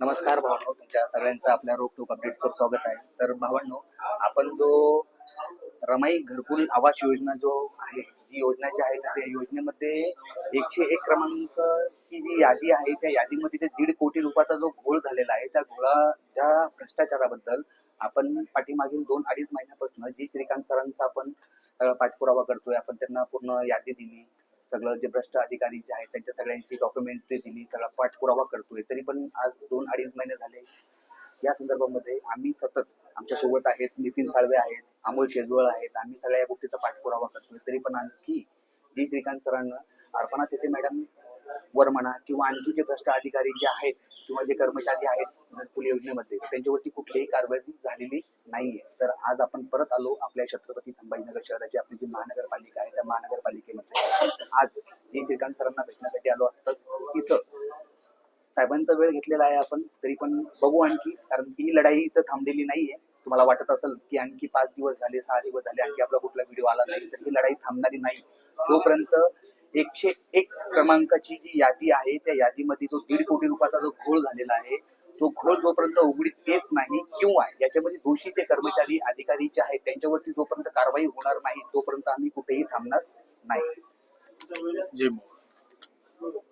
नमस्कार भावनो तुमच्या सगळ्यांचं आपल्या रोकटोक अपडेटचं स्वागत आहे. तर भावांनो आपण जो रमाई घरकुल आवास योजना जो आहे जी योजना जी आहे त्या योजनेमध्ये एकशे एक क्रमांकची जी यादी आहे त्या यादीमध्ये जे दीड कोटी रुपयाचा जो घोळ झालेला आहे त्या घोळा त्या भ्रष्टाचाराबद्दल आपण पाठीमागील दोन अडीच महिन्यापासून जी श्रीकांत सरांचा आपण पाठपुरावा करतोय आपण त्यांना पूर्ण यादी दिली. सगळं जे भ्रष्ट अधिकारी जे आहेत त्यांच्या सगळ्यांची डॉक्युमेंटरी दिली सगळा पाठपुरावा करतोय. तरी पण आज दोन अडीच महिने झाले. या संदर्भामध्ये आम्ही सतत आमच्यासोबत आहेत नितीन साळवे आहेत अमोल शेजवळ आहेत. आम्ही सगळ्या या गोष्टीचा पाठपुरावा करतोय. तरी पण आणखी जी श्रीकांत सरांना अर्पणा तिथे मॅडम वर म्हणा किंवा आणखी जे भ्रष्ट अधिकारी जे आहेत किंवा जे कर्मचारी आहेत पुल योजनेमध्ये त्यांच्यावरती कुठलीही कारवाई झालेली नाहीये. तर आज आपण परत आलो आपल्या छत्रपती संभाजीनगर शहराची आपली जी महानगरपालिका आहे त्या महानगरपालिकेमध्ये. आज जी श्रीकांत सरांना भेटण्यासाठी आलो असतं इथं साहेबांचा वेळ घेतलेला आहे आपण तरी पण बघू आणखी कारण ही लढाई इथं थांबलेली नाहीये. तुम्हाला वाटत असेल की आणखी पाच दिवस झाले सहा दिवस झाले आणखी आपला कुठला व्हिडिओ आला नाही तर ही लढाई थांबणारी नाही. तोपर्यंत एकशे एक क्रमांकाची जी यादी आहे त्या यादीमध्ये जो दीड कोटी रुपयाचा जो घोळ झालेला आहे तो घोळ जोपर्यंत उघडीत येत नाही किंवा याच्यामध्ये दोषी ते कर्मचारी अधिकारी जे आहेत त्यांच्यावरती जोपर्यंत कारवाई होणार नाही तोपर्यंत आम्ही कुठेही थांबणार नाही. जय मोहन